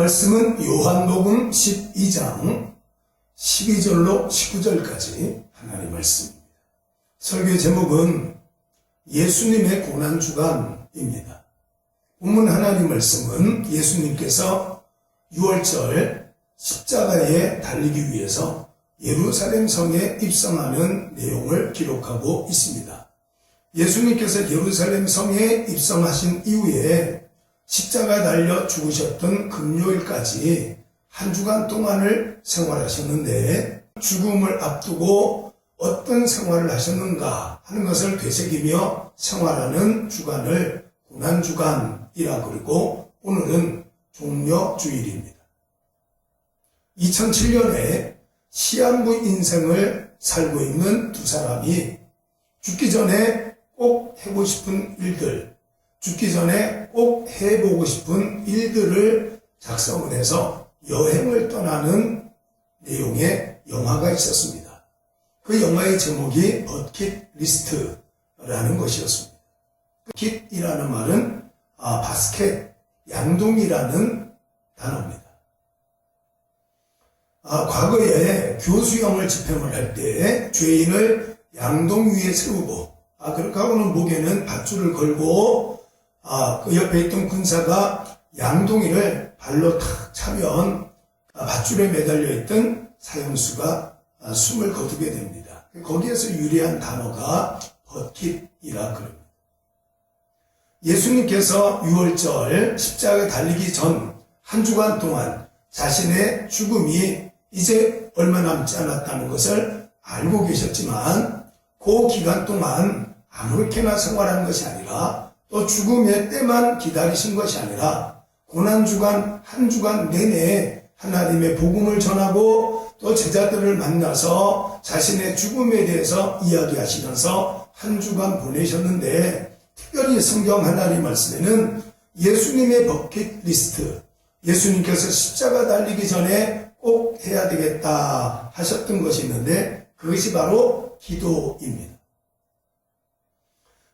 말씀은 요한복음 12장 12절로 19절까지 하나님 말씀입니다. 설교 제목은 예수님의 고난주간입니다. 본문 하나님 말씀은 예수님께서 6월절 십자가에 달리기 위해서 예루살렘 성에 입성하는 내용을 기록하고 있습니다. 예수님께서 예루살렘 성에 입성하신 이후에 십자가에 달려 죽으셨던 금요일까지 한 주간 동안을 생활하셨는데 죽음을 앞두고 어떤 생활을 하셨는가 하는 것을 되새기며 생활하는 주간을 고난주간이라 그러고 오늘은 종려주일입니다. 2007년에 시한부 인생을 살고 있는 두 사람이 죽기 전에 꼭 해보고 싶은 일들, 죽기 전에 꼭 해보고 싶은 일들을 작성을 해서 여행을 떠나는 내용의 영화가 있었습니다. 그 영화의 제목이 버킷 리스트라는 것이었습니다. 킷이라는 말은 아, 바스켓, 양동이라는 단어입니다. 아, 과거에 교수형을 집행을 할 때 죄인을 양동 위에 세우고 아, 그렇게 하고는 목에는 밧줄을 걸고 아, 그 옆에 있던 군사가 양동이를 발로 탁 차면 아, 밧줄에 매달려 있던 사형수가 아, 숨을 거두게 됩니다. 거기에서 유리한 단어가 버킷이라 그럽니다. 예수님께서 6월절 십자가 달리기 전 한 주간 동안 자신의 죽음이 이제 얼마 남지 않았다는 것을 알고 계셨지만 그 기간 동안 아무렇게나 생활한 것이 아니라 또 죽음의 때만 기다리신 것이 아니라 고난 주간 한 주간 내내 하나님의 복음을 전하고 또 제자들을 만나서 자신의 죽음에 대해서 이야기하시면서 한 주간 보내셨는데 특별히 성경 하나님 말씀에는 예수님의 버킷리스트, 예수님께서 십자가 달리기 전에 꼭 해야 되겠다 하셨던 것이 있는데 그것이 바로 기도입니다.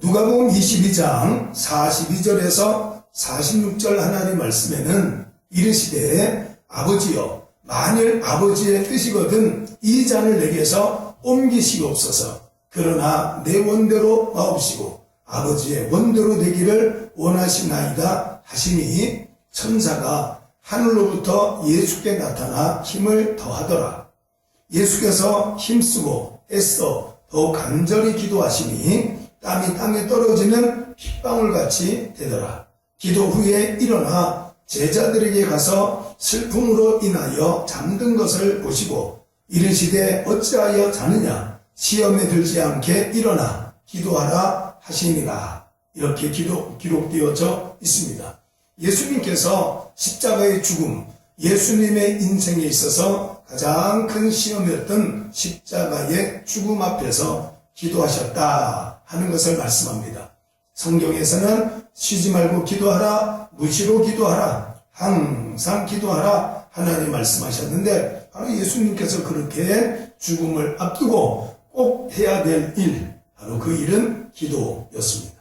누가복음 22장 42절에서 46절 하나님 말씀에는 이르시되 아버지여 만일 아버지의 뜻이거든 이 잔을 내게서 옮기시옵소서 그러나 내 원대로 마옵시고 아버지의 원대로 되기를 원하시나이다 하시니 천사가 하늘로부터 예수께 나타나 힘을 더하더라. 예수께서 힘쓰고 애써 더 간절히 기도하시니 땀이 땅에 떨어지는 핏방울 같이 되더라. 기도 후에 일어나 제자들에게 가서 슬픔으로 인하여 잠든 것을 보시고 이르시되 어찌하여 자느냐 시험에 들지 않게 일어나 기도하라 하시니라. 이렇게 기도, 기록되어져 있습니다. 예수님께서 십자가의 죽음, 예수님의 인생에 있어서 가장 큰 시험이었던 십자가의 죽음 앞에서 기도하셨다 하는 것을 말씀합니다. 성경에서는 쉬지 말고 기도하라, 무시로 기도하라, 항상 기도하라 하나님 말씀하셨는데 바로 예수님께서 그렇게 죽음을 앞두고 꼭 해야 될 일, 바로 그 일은 기도였습니다.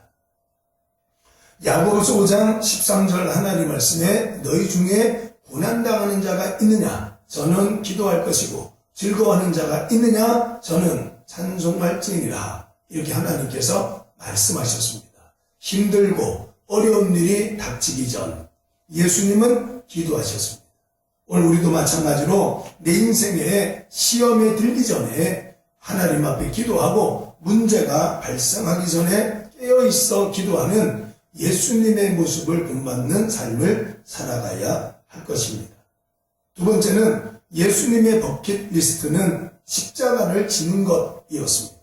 야고보서 5장 13절 하나님 말씀에 너희 중에 고난당하는 자가 있느냐? 저는 기도할 것이고 즐거워하는 자가 있느냐? 저는 찬송할지니라. 이렇게 하나님께서 말씀하셨습니다. 힘들고 어려운 일이 닥치기 전 예수님은 기도하셨습니다. 오늘 우리도 마찬가지로 내 인생에 시험에 들기 전에 하나님 앞에 기도하고 문제가 발생하기 전에 깨어있어 기도하는 예수님의 모습을 본받는 삶을 살아가야 할 것입니다. 두 번째는 예수님의 버킷리스트는 십자가를 지는 것이었습니다.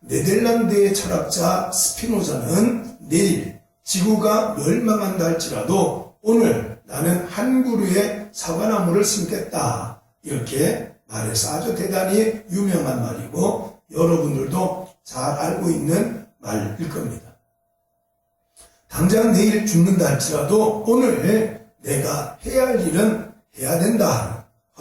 네덜란드의 철학자 스피노자는 내일 지구가 멸망한다 할지라도 오늘 나는 한 그루의 사과나무를 심겠다. 이렇게 말해서 아주 대단히 유명한 말이고 여러분들도 잘 알고 있는 말일 겁니다. 당장 내일 죽는다 할지라도 오늘 내가 해야 할 일은 해야 된다.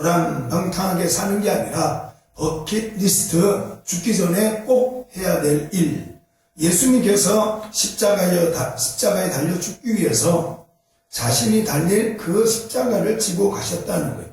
허랑방탕하게 사는 게 아니라 버킷리스트 죽기 전에 꼭 해야 될 일. 예수님께서 십자가에, 십자가에 달려 죽기 위해서 자신이 달릴 그 십자가를 지고 가셨다는 거예요.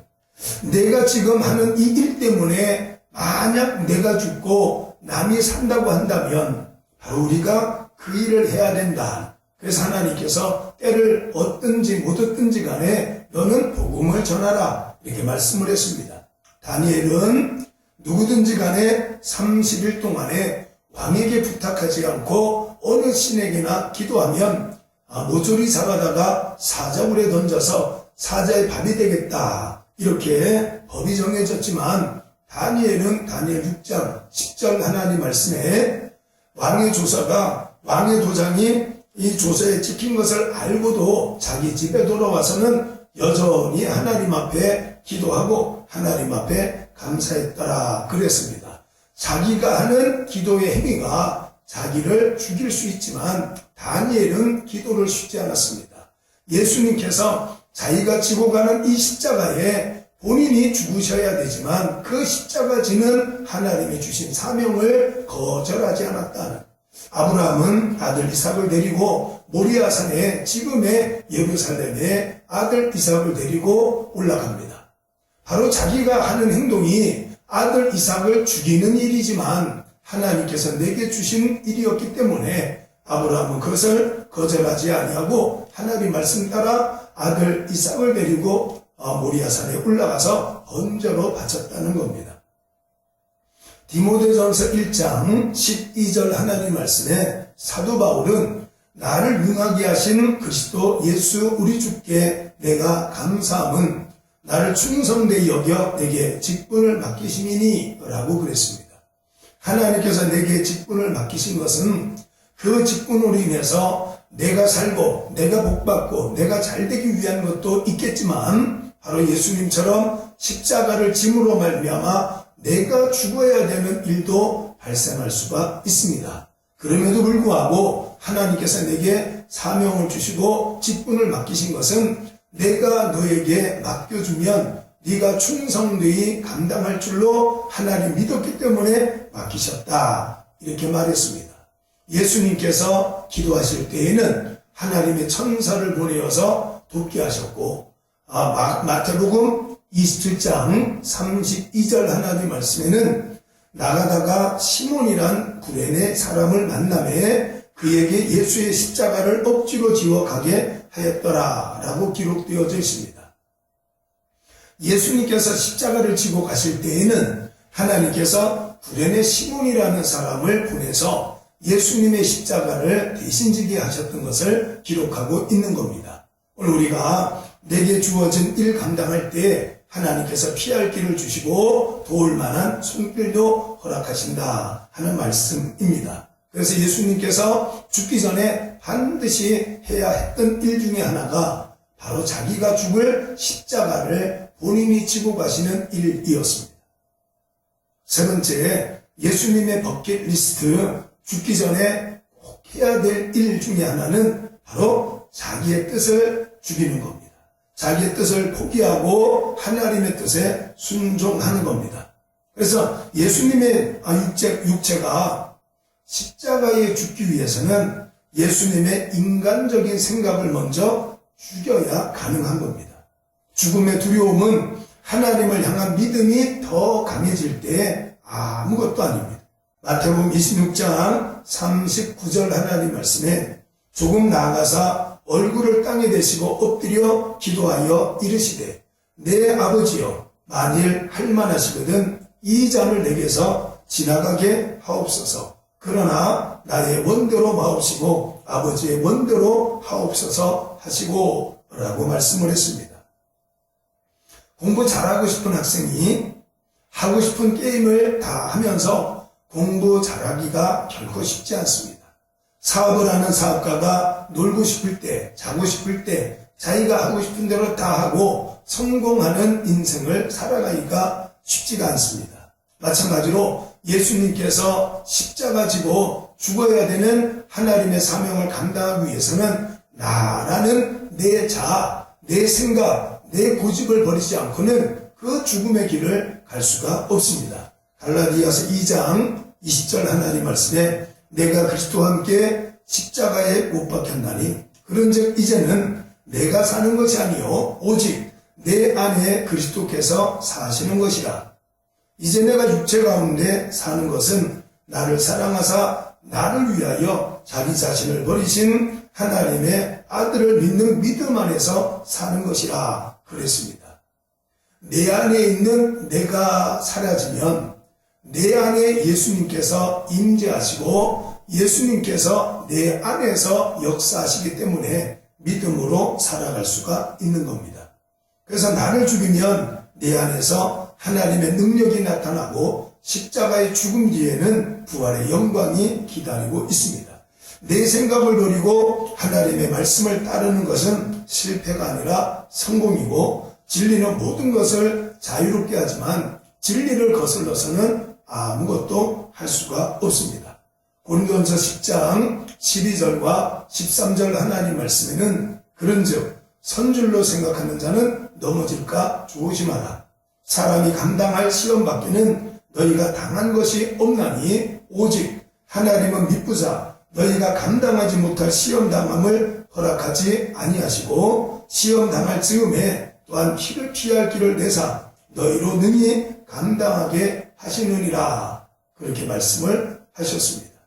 내가 지금 하는 이 일 때문에 만약 내가 죽고 남이 산다고 한다면 바로 우리가 그 일을 해야 된다. 그래서 하나님께서 때를 얻든지 못 얻든지 간에 너는 복음을 전하라. 이렇게 말씀을 했습니다. 다니엘은 누구든지 간에 30일 동안에 왕에게 부탁하지 않고 어느 신에게나 기도하면 아, 모조리 잡아다가 사자굴에 던져서 사자의 밥이 되겠다. 이렇게 법이 정해졌지만 다니엘은 다니엘 6장 10절 하나님 말씀에 왕의 조사가 왕의 도장이 이 조서에 찍힌 것을 알고도 자기 집에 돌아와서는 여전히 하나님 앞에 기도하고 하나님 앞에 감사했더라 그랬습니다. 자기가 하는 기도의 행위가 자기를 죽일 수 있지만 다니엘은 기도를 쉬지 않았습니다. 예수님께서 자기가 지고 가는 이 십자가에 본인이 죽으셔야 되지만 그 십자가 지는 하나님이 주신 사명을 거절하지 않았다는 아브라함은 아들 이삭을 데리고 모리아산에 지금의 예루살렘에 아들 이삭을 데리고 올라갑니다. 바로 자기가 하는 행동이 아들 이삭을 죽이는 일이지만 하나님께서 내게 주신 일이었기 때문에 아브라함은 그것을 거절하지 아니하고 하나님 말씀 따라 아들 이삭을 데리고 어, 모리아산에 올라가서 번제로 바쳤다는 겁니다. 디모데전서 1장 12절 하나님 말씀에 사도 바울은 나를 능하게 하신 그리스도 예수 우리 주께 내가 감사함은 나를 충성되이 여겨 내게 직분을 맡기심이니 라고 그랬습니다. 하나님께서 내게 직분을 맡기신 것은 그 직분으로 인해서 내가 살고 내가 복받고 내가 잘되기 위한 것도 있겠지만 바로 예수님처럼 십자가를 짐으로 말미암아 내가 죽어야 되는 일도 발생할 수가 있습니다. 그럼에도 불구하고 하나님께서 내게 사명을 주시고 직분을 맡기신 것은 내가 너에게 맡겨주면 네가 충성되이 감당할 줄로 하나님 믿었기 때문에 맡기셨다. 이렇게 말했습니다. 예수님께서 기도하실 때에는 하나님의 천사를 보내어서 돕게 하셨고 아, 마, 마태복음 27장 32절 하나님 말씀에는 나가다가 시몬이란 구레네 사람을 만남에 그에게 예수의 십자가를 억지로 지워 가게 하였더라 라고 기록되어져 있습니다. 예수님께서 십자가를 지고 가실 때에는 하나님께서 구레네 시몬이라는 사람을 보내서 예수님의 십자가를 대신 지게 하셨던 것을 기록하고 있는 겁니다. 오늘 우리가 내게 주어진 일 감당할 때 하나님께서 피할 길을 주시고 도울 만한 손길도 허락하신다 하는 말씀입니다. 그래서 예수님께서 죽기 전에 반드시 해야 했던 일 중에 하나가 바로 자기가 죽을 십자가를 본인이 지고 가시는 일이었습니다. 세 번째, 예수님의 버킷리스트, 죽기 전에 꼭 해야 될 일 중에 하나는 바로 자기의 뜻을 죽이는 겁니다. 자기의 뜻을 포기하고 하나님의 뜻에 순종하는 겁니다. 그래서 예수님의 아, 육체, 육체가 십자가에 죽기 위해서는 예수님의 인간적인 생각을 먼저 죽여야 가능한 겁니다. 죽음의 두려움은 하나님을 향한 믿음이 더 강해질 때 아무것도 아닙니다. 마태복음 26장 39절 하나님 말씀에 조금 나아가사 얼굴을 땅에 대시고 엎드려 기도하여 이르시되 내 아버지여 만일 할만하시거든 이 잔을 내게서 지나가게 하옵소서 그러나 나의 원대로 마옵시고 아버지의 원대로 하옵소서 하시고 라고 말씀을 했습니다. 공부 잘하고 싶은 학생이 하고 싶은 게임을 다 하면서 공부 잘하기가 결코 쉽지 않습니다. 사업을 하는 사업가가 놀고 싶을 때, 자고 싶을 때, 자기가 하고 싶은 대로 다 하고 성공하는 인생을 살아가기가 쉽지가 않습니다. 마찬가지로 예수님께서 십자가 지고 죽어야 되는 하나님의 사명을 감당하기 위해서는 나라는 내 자아, 내 생각, 내 고집을 버리지 않고는 그 죽음의 길을 갈 수가 없습니다. 갈라디아서 2장 20절 하나님 말씀에 내가 그리스도와 함께 십자가에 못 박혔나니 그런즉 이제는 내가 사는 것이 아니요 오직 내 안에 그리스도께서 사시는 것이라. 이제 내가 육체 가운데 사는 것은 나를 사랑하사 나를 위하여 자기 자신을 버리신 하나님의 아들을 믿는 믿음 안에서 사는 것이라 그랬습니다. 내 안에 있는 내가 사라지면 내 안에 예수님께서 임재하시고 예수님께서 내 안에서 역사하시기 때문에 믿음으로 살아갈 수가 있는 겁니다. 그래서 나를 죽이면 내 안에서 하나님의 능력이 나타나고 십자가의 죽음 뒤에는 부활의 영광이 기다리고 있습니다. 내 생각을 버리고 하나님의 말씀을 따르는 것은 실패가 아니라 성공이고 진리는 모든 것을 자유롭게 하지만 진리를 거슬러서는 아무것도 할 수가 없습니다. 고린도전서 10장 12절과 13절 하나님 말씀에는 그런즉 선줄로 생각하는 자는 넘어질까 조심하라. 사람이 감당할 시험 밖에는 너희가 당한 것이 없나니 오직 하나님은 미쁘사 너희가 감당하지 못할 시험 당함을 허락하지 아니하시고 시험 당할 즈음에 또한 피를 피할 길을 내사 너희로 능히 감당하게 하시느니라 그렇게 말씀을 하셨습니다.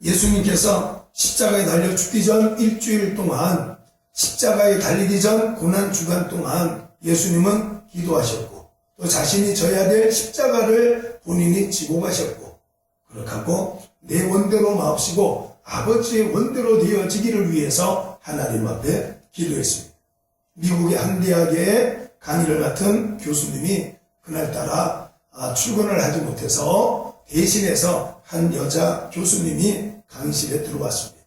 예수님께서 십자가에 달려 죽기 전 일주일 동안 십자가에 달리기 전 고난 주간 동안 예수님은 기도하셨고 또 자신이 져야 될 십자가를 본인이 지고 가셨고 그렇게 하고 내 원대로 마옵시고 아버지의 원대로 되어지기를 위해서 하나님 앞에 기도했습니다. 미국의 한 대학의 강의를 맡은 교수님이 그날따라 아, 출근을 하지 못해서 대신해서 한 여자 교수님이 강의실에 들어왔습니다.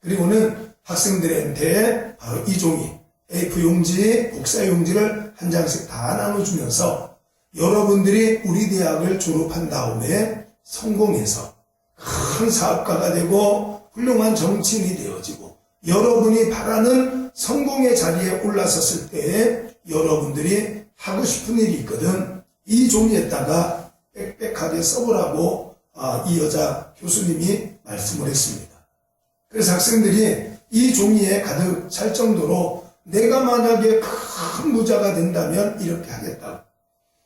그리고는 학생들한테 바로 이 종이 A4 용지, 복사 용지를 한 장씩 다 나눠주면서 여러분들이 우리 대학을 졸업한 다음에 성공해서 큰 사업가가 되고 훌륭한 정치인이 되어지고 여러분이 바라는 성공의 자리에 올라섰을 때 여러분들이 하고 싶은 일이 있거든 이 종이에다가 빽빽하게 써보라고 아, 이 여자 교수님이 말씀을 했습니다. 그래서 학생들이 이 종이에 가득 찰 정도로 내가 만약에 큰 부자가 된다면 이렇게 하겠다.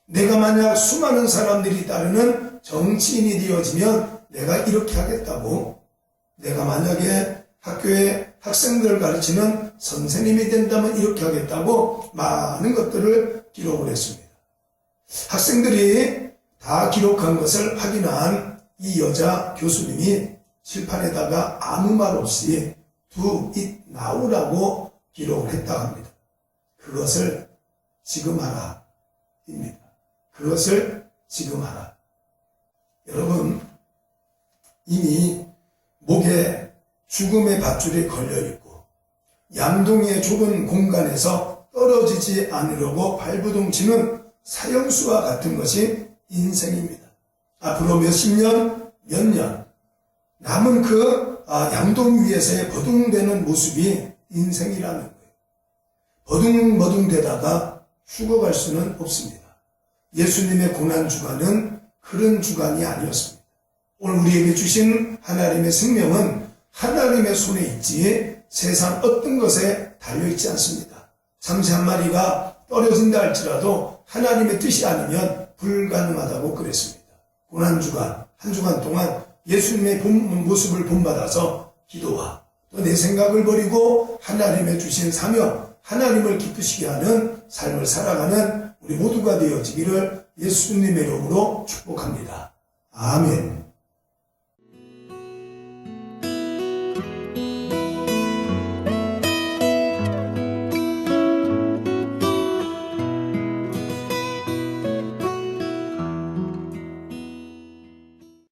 내가 만약 수많은 사람들이 따르는 정치인이 되어지면 내가 이렇게 하겠다고. 내가 만약에 학교에 학생들을 가르치는 선생님이 된다면 이렇게 하겠다고 많은 것들을 기록을 했습니다. 학생들이 다 기록한 것을 확인한 이 여자 교수님이 칠판에다가 아무 말 없이 it now라고 기록을 했다고 합니다. 그것을 지금 하라. 입니다. 그것을 지금 하라. 여러분, 이미 목에 죽음의 밧줄이 걸려 있고, 양동이의 좁은 공간에서 떨어지지 않으려고 발부둥 치는 사형수와 같은 것이 인생입니다. 앞으로 몇십 년, 몇 년, 남은 그 아, 양동 위에서의 버둥대는 모습이 인생이라는 거예요. 버둥버둥대다가 죽어갈 수는 없습니다. 예수님의 고난 주간은 그런 주간이 아니었습니다. 오늘 우리에게 주신 하나님의 생명은 하나님의 손에 있지 세상 어떤 것에 달려있지 않습니다. 참새 한 마리가 떨어진다 할지라도 하나님의 뜻이 아니면 불가능하다고 그랬습니다. 고난 주간, 한 주간 동안 예수님의 본, 모습을 본받아서 기도와 또 내 생각을 버리고 하나님의 주신 사명, 하나님을 기쁘시게 하는 삶을 살아가는 우리 모두가 되어지기를 예수님의 이름으로 축복합니다. 아멘.